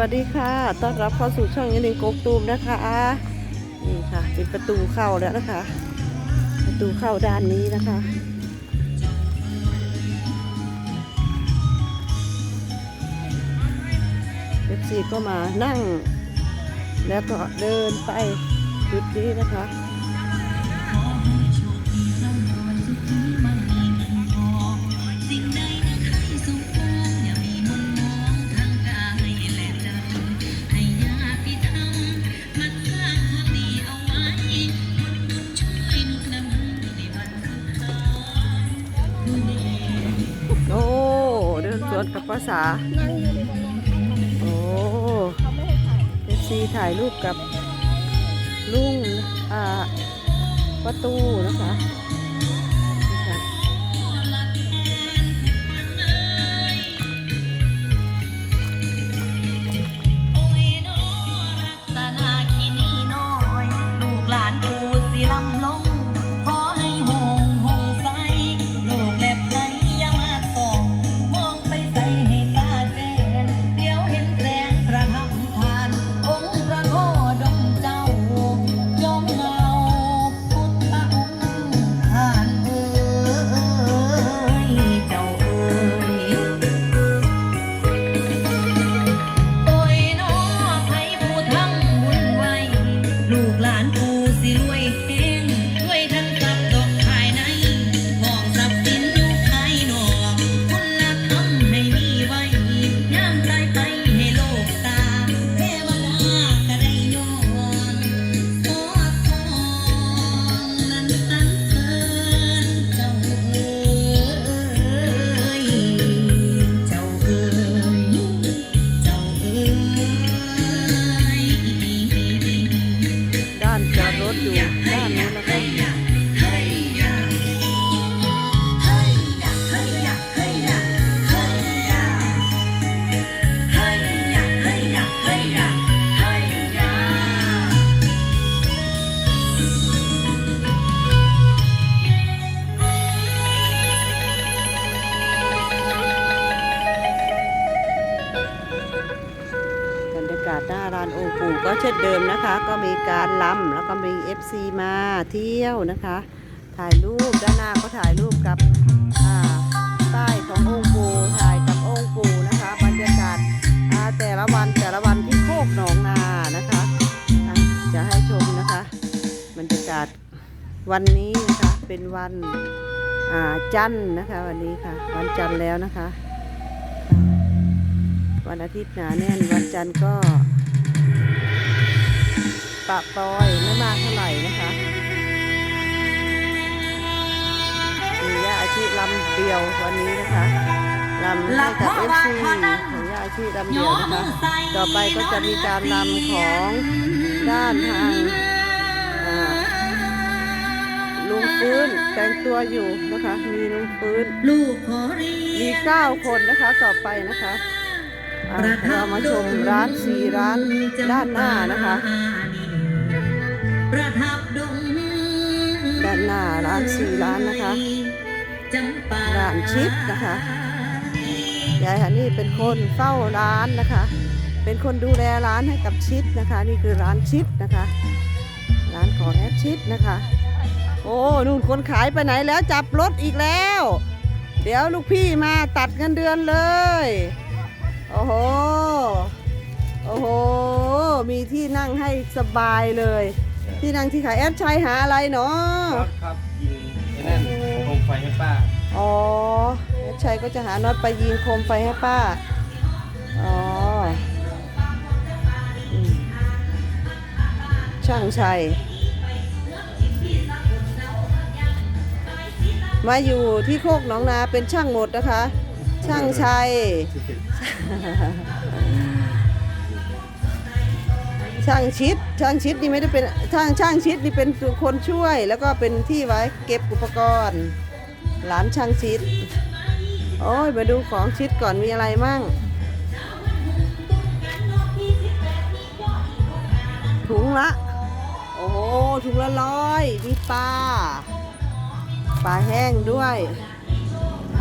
วัสดีค่ะ ต้อนรับเข้าสู่ช่องยันหนึ่งโกกตูมนะคะ นี่ค่ะ เป็นประตูเข้าแล้วนะคะ ประตูเข้าด้านนี้นะคะ เอฟซีก็มานั่ง แล้วก็เดินไปจุดนี้นะคะ ภาษา โอ้เอฟซีถ่ายรูปกับลุงประตูนะคะ Yeah. ช่นเดิมนะคะ ก็มีการลำแล้วก็มี FC มาเที่ยวนะคะ ถ่ายรูปด้านหน้าก็ถ่ายรูปกับอ่าป้ายขององค์ปูถ่ายกับองค์ปูนะคะ บรรยากาศแต่ละวันแต่ละวันที่โคกหนองนานะคะะจะให้ชมนะคะบรรยากาศวันนี้นะคะเป็นวันจันทร์นะคะวันนี้ค่ะ วันจันทร์แล้วนะคะ วันอาทิตย์หนาแน่นวันจันทร์ก็ ปะปอยไม่มากเท่าไหร่นะคะมีย่าอาชีพลำเดียววันนี้นะคะลำให้กับเอฟซีของย่าอาชีพลำเดียวนะคะต่อไปก็จะมีการลำของด้านทางอ่าลุงฟื้นแต่งตัวอยู่นะคะ มีลุงฟื้นมีเก้าคนนะคะต่อไปนะคะอะเรามาชมร้านสีร้านด้านหน้านะคะ ประทับดงด้านหน้าร้านสี่ร้านนะคะร้านชิดนะคะยายฮันนี่เป็นคนเฝ้าร้านนะคะ เป็นคนดูแลร้านให้กับชิดนะคะ นี่คือร้านชิดนะคะ ร้านของแอดชิดนะคะ โอ้นู่นคนขายไปไหนแล้วจับรถอีกแล้ว เดี๋ยวลูกพี่มาตัดเงินเดือนเลย โอ้โห โอ้โห มีที่นั่งให้สบายเลย ที่นั่งที่ขายแอดชัยหาอะไรเนาะครับครับยิงไอ้นั่นโคมไฟให้ป้าอ๋อแอดชัยก็จะหาน็อตไปยิงโคมไฟให้ป้า อ๋ออืมช่างชัยมาอยู่ที่โคกหนองนาเป็นช่างหมดนะคะ ช่างชัย ช่างชิดช่างชิดนี่ไม่ได้เป็นช่างช่างชิดนี่เป็นคนช่วย แล้วก็เป็นที่ไว้เก็บอุปกรณ์ หลานช่างชิด โอ้ยมาดูของชิดก่อนมีอะไรมั่งถุงละ โอ้โหถุงละร้อยมีปลาปลาแห้งด้วย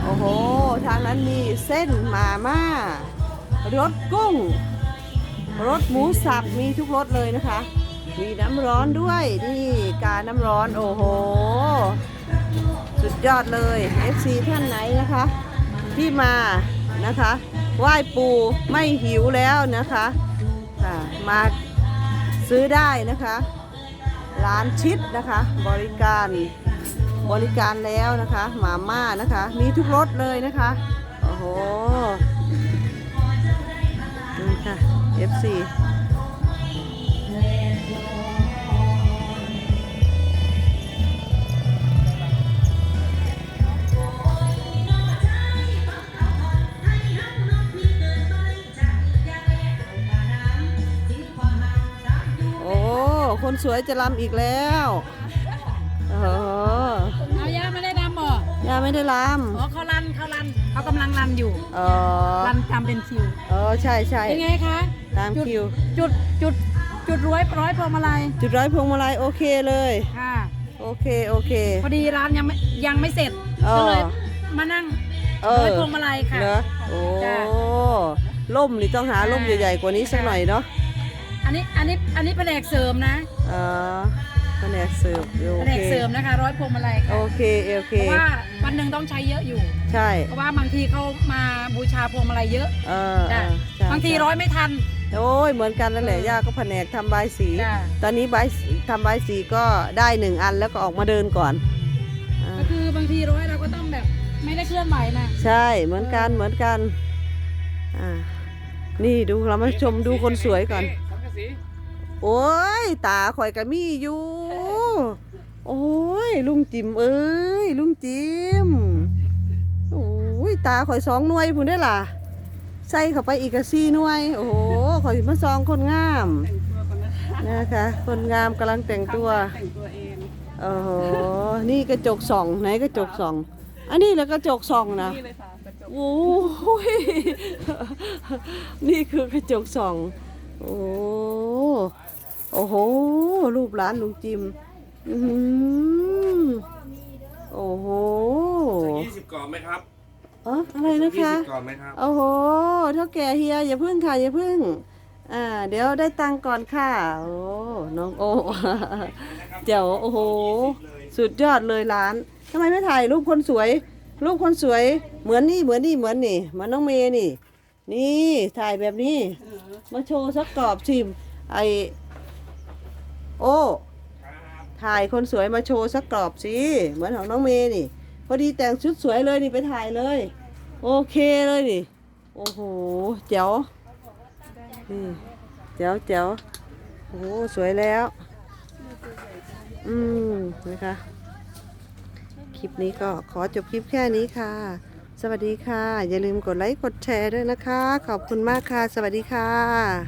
โอ้โห ทางนั้นมีเส้นมาม่ารสกุ้ง รสหมูสับมีทุกรสเลยนะคะ มีน้ำร้อนด้วยนี่การน้ำร้อนโอ้โห สุดยอดเลย FC ท่านไหนนะคะ ที่มานะคะไหว้ปูไม่หิวแล้วนะคะค่ะมาซื้อได้นะคะ ร้านชิดนะคะ บริการบริการแล้วนะคะ หมาม่านะคะ มีทุกรสเลยนะคะ โอ้โห นี่ค่ะ FC โอ้ คนสวยจะรำอีกแล้วโอ้โหเอาย่าไม่ได้ดำบ่ย่าไม่ได้รอ๋อเขารันเขารัน เขากำลังรันอยู่ำเออรันตามเป็นคิวเออใช่ใช่เป็นไงคะตามคิว จุดจุดจุดร้อยร้อยพวงมาลัยจุดร้อยพวงมาลัยโอเคเลยค่ะโอเคโอเค พอดีร้านยังไม่ยังไม่เสร็จเออก็เลยมานั่งเอร้ออยพวงมาลัยค่ะเหรอโอ้จ้ะล่มนี่ต้องหาล่มอ่าใหญ่ๆกว่านี้สักหน่อยเนาะอันนี้อันนี้อันนี้แผนกเสริมนะเออแผนกเสิร์ฟโอแผนเคกเสริมนะคะ ร้อยพวงมาลัยค่ะโอเคโอเค เพราะว่าวันหนึ่งต้องใช้เยอะอยู่ ใช่เพราะว่าบางทีเขามาบูชาพวงมาลัยเยอะเออเอจ้ะอใช่บางทีใช่ร้อยไม่ทัน โอ้ยเหมือนกันนั่นแหละย่าก็แผนกทำใบายสี จ้ะ ตอนนี้ใบายสีทำใบายสีก็ได้หนึ่งอันแล้วก็ออกมาเดินก่อนอ่าก็คือบางทีร้อยเราก็ต้องแบบไม่ได้เคลื่อนไหวนะใช่เหมือนกันเหมือนกันอ่านี่ดูเรามาชมดูคนสวยก่อน สังกะสี โอ้ย ตาข่อยกะมีอยู่ โอ้ย ลุงจิมเอ้ย ลุงจิมโอ้ย ตาข่อยสองหน่วยพุ่นได้อล่ะ ใส่เข้าไปอีกกะสี่หน่วย โอ้โหข่อยมาซองคนงามนะคะ คนงามกำลังแต่งตัวโอ้โห นี่กระจกส่องไหนกระจกส่อง อันนี้แหละกระจกส่องนะโอ้ย นี่คือกระจกส่อง โอ้ โอ้โห รูปร้านลุงจิม อือหือโอ้โหยี่สิบกล่องไหมครับเอ๋ออะไรนะยี่คะสิบกล่องไหมครับโอ้โห เท่าแก่เฮียอย่าพึ่งค่ะอย่าพึ่ง อ่า เดี๋ยวได้ตังค์ก่อนค่ะ โอ้ น้องโอ้ เจ๋วโอ้โห สุดยอดเลยร้านทำไมไม่ถ่ายรูปคนสวย รูปคนสวย เหมือนนี่เหมือนนี่เหมือนนี่เหมือนน้องเมย์นี่ นี่ถ่ายแบบนี้ มาโชว์สักกรอบชิม ไอ โอ้ถ่ายคนสวยมาโชว์สักกรอบสิเหมือนของน้องเมย์นี่ พอดีแต่งชุดสวยเลยนี่ไปถ่ายเลย โอเคเลยนี่โอ้โหเจ๋วนี่เจ๋วเจ๋วโอ้โหสวยแล้ว อืมนะคะ คลิปนี้ก็ขอจบคลิปแค่นี้ค่ะ สวัสดีค่ะ อย่าลืมกดไลค์กดแชร์ด้วยนะคะ ขอบคุณมากค่ะ สวัสดีค่ะ